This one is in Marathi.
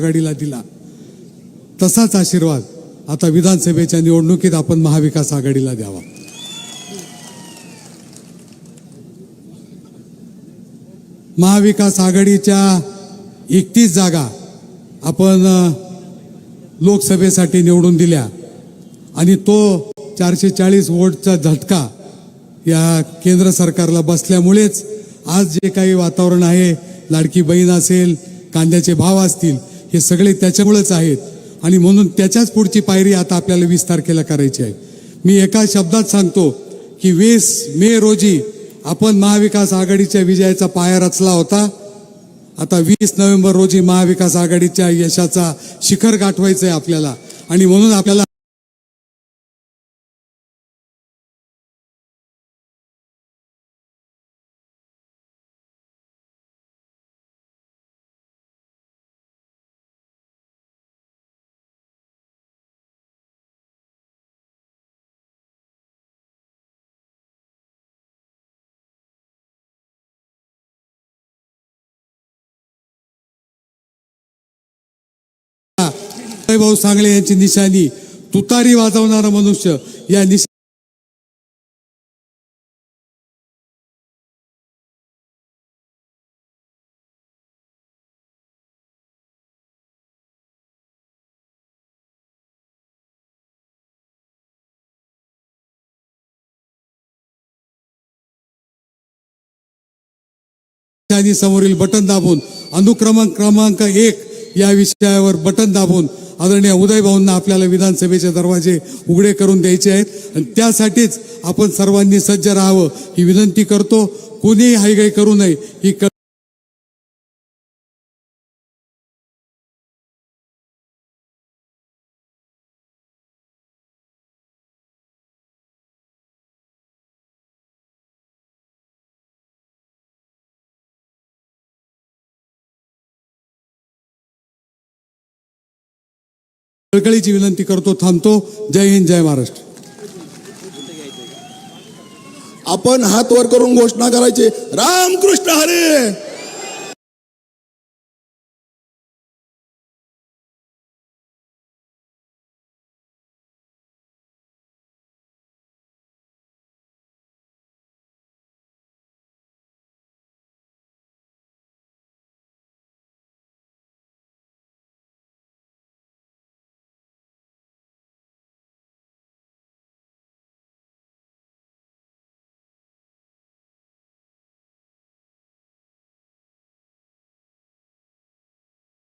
आघाडीला दिला. तसाच आशीर्वाद आता विधानसभेच्या निवडणुकीत आपण महाविकास आघाडीला द्यावा. महाविकास आघाडीच्या एकतीस जागा आपण लोकसभेसाठी निवडून दिल्या. आणि तो चारशे चाळीस वोटचा झटका या केंद्र सरकारला बसल्यामुळेच आज जे काही वातावरण आहे लाडकी बहीण असेल कांद्याचे भाव असतील हे सगळे त्याच्यामुळेच आहेत. आणि म्हणून त्याच्याच पुढची पायरी आता आपल्याला वीस तारखेला करायची आहे. मी एका शब्दात सांगतो की वीस मे रोजी आपण महाविकास आघाडीच्या विजयाचा पाया रचला होता. आता वीस नोव्हेंबर रोजी महाविकास आघाडीच्या यशाचा शिखर गाठवायचं आहे आपल्याला. आणि म्हणून आपल्याला भाऊ सांगले यांची निशाणी तुतारी वाजवणारा मनुष्य या निश समोरील बटन दाबून अनुक्रमांक क्रमांक एक या विषयावर बटन दाबून आदरणीय उदय भाऊंना आपल्याला विधानसभेचे दरवाजे उघडे करून द्यायचे आहेत. आणि त्यासाठीच आपण सर्वांनी सज्ज राहावं ही विनंती करतो. कोणीही हायगाई करू नये ही कळकळीची विनंती करतो थांबतो. जय हिंद जय महाराष्ट्र. आपण हात वर करून घोषणा करायची. रामकृष्ण हरे!